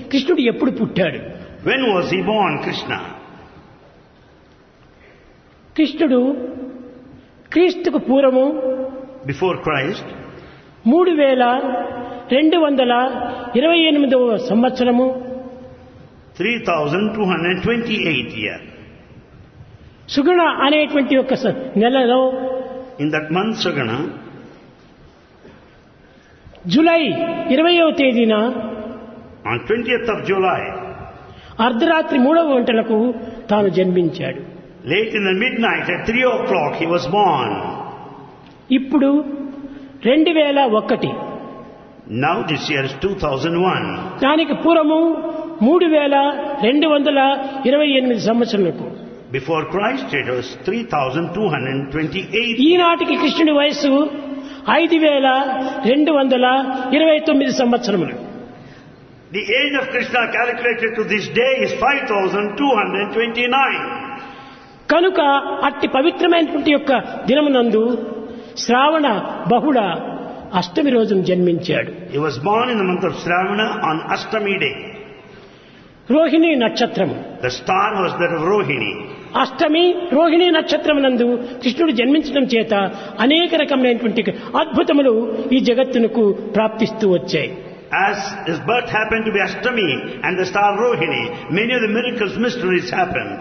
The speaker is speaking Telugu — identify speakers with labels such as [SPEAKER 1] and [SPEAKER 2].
[SPEAKER 1] కృష్ణుడు ఎప్పుడు పుట్టాడు
[SPEAKER 2] When was he born, Krishna?
[SPEAKER 1] కృష్ణుడు క్రీస్తుకు పూర్వము
[SPEAKER 2] Before Christ,
[SPEAKER 1] మూడు వేల రెండు వందల ఇరవై ఎనిమిదవ సంవత్సరము
[SPEAKER 2] 3228 year.
[SPEAKER 1] సుగుణ అనేటువంటి ఒక నెలలో
[SPEAKER 2] In that month, Sagana,
[SPEAKER 1] July ఇరవయవ తేదీన
[SPEAKER 2] on 20th of July,
[SPEAKER 1] అర్ధరాత్రి మూడవ గంటలకు తాను జన్మించాడు.
[SPEAKER 2] Late in the midnight at 3 o'clock, he was born.
[SPEAKER 1] ఇప్పుడు రెండు వేల ఒకటి.
[SPEAKER 2] Now this year is 2001.
[SPEAKER 1] దానికి పూర్వము మూడు వేల రెండు వందల ఇరవై ఎనిమిది సంవత్సరాలకు.
[SPEAKER 2] Before Christ, it was 3228.
[SPEAKER 1] ఈనాటికి కృష్ణుడి వయస్సు ఐదు వేల రెండు వందల ఇరవై తొమ్మిది సంవత్సరములు
[SPEAKER 2] The age of Krishna calculated to this day is 5229.
[SPEAKER 1] కనుక అట్టి పవిత్రమైనటువంటి యొక్క దినమునందు శ్రావణ బహుళ అష్టమి రోజున జన్మించాడు
[SPEAKER 2] He was born in the month of Shravana on Ashtami day.
[SPEAKER 1] Rohini నక్షత్రము
[SPEAKER 2] star was that of Rohini.
[SPEAKER 1] అష్టమి రోహిణి నక్షత్రమునందు కృష్ణుడు జన్మించడం చేత అనేక రకమైనటువంటి అద్భుతములు ఈ జగత్తునకు ప్రాప్తిస్తూ వచ్చాయి
[SPEAKER 2] As his birth happened to be Ashtami and the star Rohini, many of the miracles, mysteries happened.